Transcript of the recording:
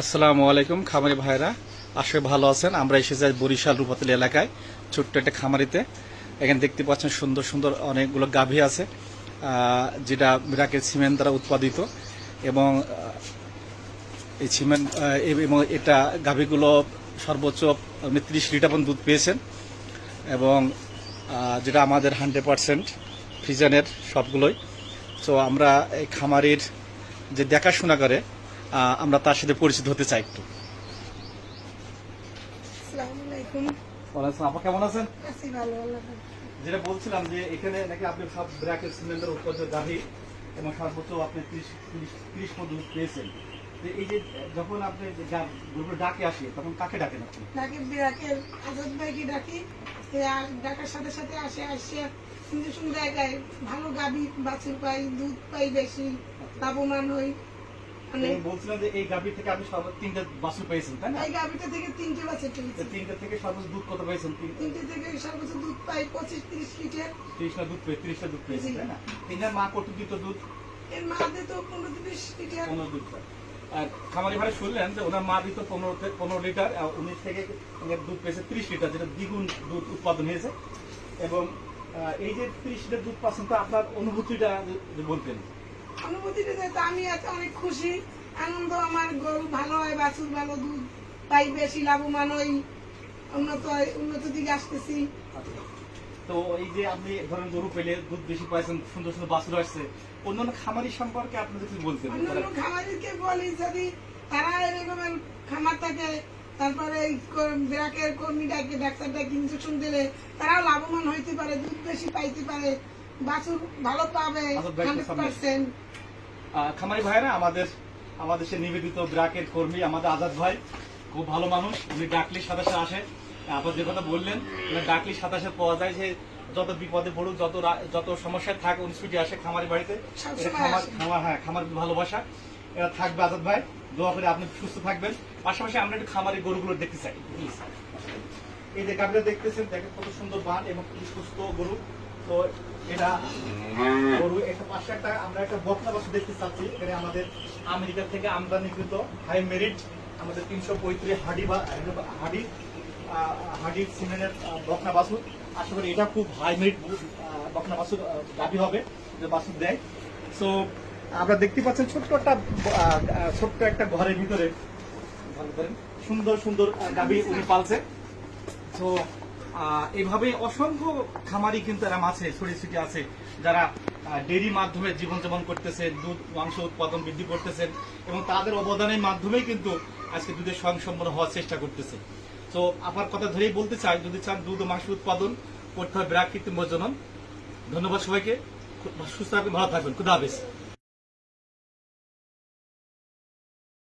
আসসালামু আলাইকুম, খামারি ভাইরা আসলে ভালো আছেন। আমরা এসে যাই বরিশাল রূপাতলি এলাকায়, ছোট্ট একটা খামারিতে। এখানে দেখতে পাচ্ছেন সুন্দর সুন্দর অনেকগুলো গাভী আছে যেটা মিরাকের সিমেন্ট দ্বারা উৎপাদিত এবং এই সিমেন্ট এবং এটা গাভীগুলো সর্বোচ্চ আপনি ত্রিশ লিটার পর্যন্ত দুধ পেয়েছেন এবং যেটা আমাদের হান্ড্রেড পার্সেন্ট ফ্রিজানের সবগুলোই। তো আমরা এই খামারির যে দেখাশোনা করে আমরা তার সাথে পরিচিত হতে চাই একটু। আসসালামু আপা কেমন আছেন? ভালো যেটা বলছিলাম যে এখানে নাকি আপনি সব ব্র্যাকেট গাভী এবং সর্বোচ্চ আপনি ত্রিশ ত্রিশ ত্রিশ পেয়েছেন। এই যে যখন আপনি ডাকে আসে তখন কাকে ডাকেন আপনি? ডাকি বিরাকের আজাদ ভাইকে ডাকি আর ডাকার সাথে সাথে আসে আসে সুন্দর সুন্দর জায়গায় ভালো গাবি বাছুর পাই দুধ পাই বেশি লাভবান হই। মানে এবং বলছিলাম যে এই গাভী থেকে আপনি সর্বোচ্চ তিনটা বাছুর পেয়েছেন তাই না? এই গাবিটা থেকে তিনটে বাছুর পেয়েছি। তিনটা থেকে সর্বোচ্চ দুধ কত পেয়েছেন? তিনটে থেকে সর্বোচ্চ দুধ পাই পঁচিশ তিরিশ লিটার। তিরিশটা দুধ পেয়ে তিরিশটা দুধ পেয়েছেন তাই না? তিনটার মা কত দিত দুধ? এর মাঝে তো পনেরো তিরিশ লিটার। পনেরো দুধ আর খামারি ভাই শুনলেন যে ওনার মা দিত পনেরো পনেরো লিটার উনিশ থেকে দুধ পেয়েছে ত্রিশ লিটার যেটা দ্বিগুণ দুধ উৎপাদন হয়েছে। এবং এই যে ত্রিশ লিটার দুধ পাচ্ছেন তো আপনার অনুভূতিটা বলতেন। অনুভূতিটা যেহেতু আমি অনেক খুশি। আনন্দ আমার গরু ভালো হয় বাছুর ভালো দুধ পাই বেশি লাভবান হই। উন্নত উন্নত দিকে আসতেছি। তো এই যে আপনি ধরেন গরু পেলে দুধ বেশি পাইছেন সুন্দর সুন্দর বাছুর আসছে অন্যান্য খামারি সম্পর্কে আপনি যদি বলতেন? অন্যান্য খামারিকে বলি যদি তারা এরকম খামার থাকে তারপরে ব্র্যাকের কর্মীটাকে ডাক্তারটা ইঞ্জেকশন দিলে তারাও লাভবান হইতে পারে দুধ বেশি পাইতে পারে। বাছুর ভালো পাবে খামারি ভাইরা আমাদের আমাদের সে নিবেদিত ব্রাকের কর্মী আমাদের আজাদ ভাই খুব ভালো মানুষ। উনি ডাকলি সাতাশে আসে। আবার যে কথা বললেন ডাকলি সাতাশে পাওয়া যায় যে যত বিপদে পড়ুক যত যত সমস্যায় থাকে উনি ছুটি আসে খামারি বাড়িতে। খামার হ্যাঁ খামার ভালোবাসা। এরা থাকবে আজাদ ভাই। দোয়া করে আপনি সুস্থ থাকবেন। পাশাপাশি আমরা একটু খামারি গরুগুলো দেখতে চাই। এই যে গাভীটা দেখতেছেন দেখেন কত সুন্দর বান এবং সুস্থ গরু। তো এটা গরু একটা পাশে একটা আমরা একটা বকনা বাসু দেখতে চাচ্ছি। এখানে আমাদের আমেরিকা থেকে আমদানিকৃত হাই মেরিট আমাদের তিনশো পঁয়ত্রিশ হাডি বা হাডি হাডি সিমেন্টের বকনা বাসু আশা করি এটা খুব হাই মেরিট বকনা আহ, দাবি হবে যে বাসুর দেয়। সো আমরা দেখতে পাচ্ছেন ছোট্ট একটা ছোট্ট একটা ঘরের ভিতরে সুন্দর সুন্দর গাভী উনি পালছে। তো এভাবে অসংখ্য খামারি কিন্তু এরম আছে ছড়িয়ে আছে, যারা ডেরি মাধ্যমে জীবনযাপন করতেছেন, দুধ, মাংস উৎপাদন বৃদ্ধি করতেছেন, এবং তাদের অবদানের মাধ্যমেই কিন্তু আজকে দুধের স্বয়ংসম্পন্ন হওয়ার চেষ্টা করতেছে। তো আপনার কথা ধরেই বলতে চাই, যদি চান দুধ ও মাংস উৎপাদন করতে হবে ব্রাক কৃত্রিম প্রজনন। ধন্যবাদ সবাইকে। সুস্থ থাকবেন, ভালো থাকবেন। খুদা